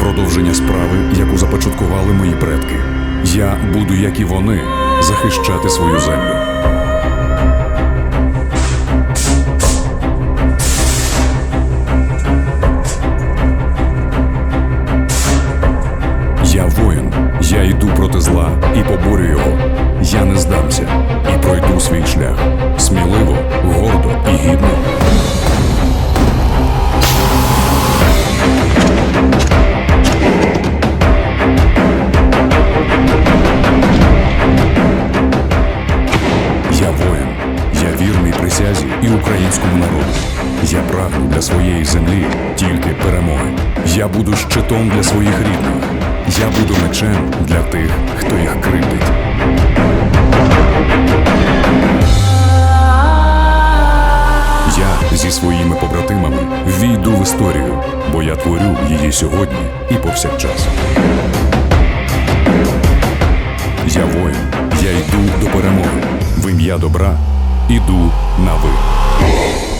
продовження справи, яку започаткували мої предки. Я буду, як і вони, захищати свою землю. Я воїн, я йду проти зла і поборю його. Я не здамся і пройду свій шлях сміливо, присязі і українському народу. Я прагну для своєї землі тільки перемоги. Я буду щитом для своїх рідних. Я буду мечем для тих, хто їх кривдить. Я зі своїми побратимами війду в історію, бо я творю її сьогодні і повсякчас. Я воїн, я йду до перемоги. В ім'я добра іду на ви.